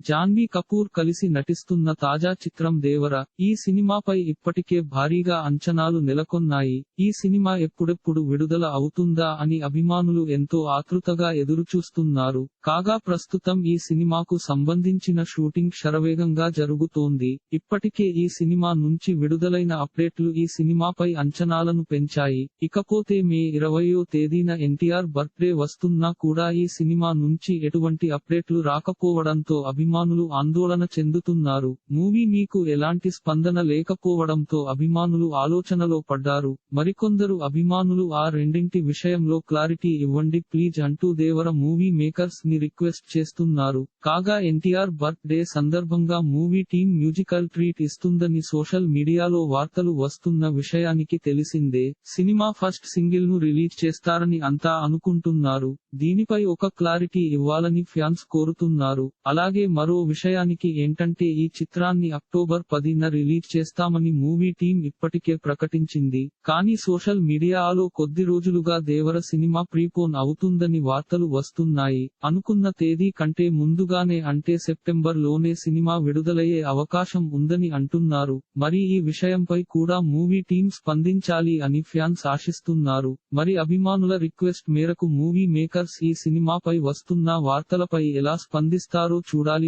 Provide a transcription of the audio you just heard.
జాన్వీ కపూర్ కలిసి నటిస్తున్న తాజా చిత్రం దేవర. ఈ సినిమాపై ఇప్పటికే భారీగా అంచనాలు నెలకొన్నాయి. ఈ సినిమా ఎప్పుడెప్పుడు విడుదల అవుతుందా అని అభిమానులు ఎంతో ఆతృతగా ఎదురుచూస్తున్నారు. కాగా ప్రస్తుతం ఈ సినిమాకు సంబంధించిన షూటింగ్ శరవేగంగా జరుగుతోంది. ఇప్పటికే ఈ సినిమా నుంచి విడుదలైన అప్డేట్లు ఈ సినిమాపై అంచనాలను పెంచాయి. ఇకపోతే మే ఇరవయో తేదీన ఎన్టీఆర్ బర్త్డే వస్తున్నా కూడా ఈ సినిమా నుంచి ఎటువంటి అప్డేట్లు రాకపోవడంతో అభిమానులు ఆందోళన చెందుతున్నారు. మూవీ మీకు ఎలాంటి స్పందన లేకపోవడంతో అభిమానులు ఆలోచనలో పడ్డారు. మరికొందరు అభిమానులు ఆ రెండింటి విషయంలో క్లారిటీ ఇవ్వండి. ప్లీజ్ అంటూ దేవర మూవీ మేకర్స్ని రిక్వెస్ట్ చేస్తున్నారు. కాగా ఎన్టీఆర్ బర్త్ డే సందర్భంగా మూవీ టీం మ్యూజికల్ ట్రీట్ ఇస్తుందని సోషల్ మీడియాలో వార్తలు వస్తున్న విషయానికి తెలిసిందే. సినిమా ఫస్ట్ సింగిల్ను రిలీజ్ చేస్తారని అంతా అనుకుంటున్నారు. దీనిపై ఒక క్లారిటీ ఇవ్వాలని ఫ్యాన్స్ కోరుతున్నారు. అలాగే మరో విషయానికి ఏంటంటే ఈ చిత్రాన్ని అక్టోబర్ పదిన రిలీజ్ చేస్తామని మూవీ టీం ఇప్పటికే ప్రకటించింది. కానీ సోషల్ మీడియాలో కొద్ది రోజులుగా దేవర సినిమా ప్రీపోన్ అవుతుందని వార్తలు వస్తున్నాయి. అనుకున్న తేదీ కంటే ముందుగానే అంటే సెప్టెంబర్లోనే సినిమా విడుదలయ్యే అవకాశం ఉందని అంటున్నారు. మరి ఈ విషయంపై కూడా మూవీ టీం స్పందించాలి అని ఫ్యాన్స్ ఆశిస్తున్నారు. మరి అభిమానుల రిక్వెస్ట్ మేరకు మూవీ మేకర్స్ ఈ సినిమాపై వస్తున్న వార్తలపై ఎలా స్పందిస్తారో చూడాలి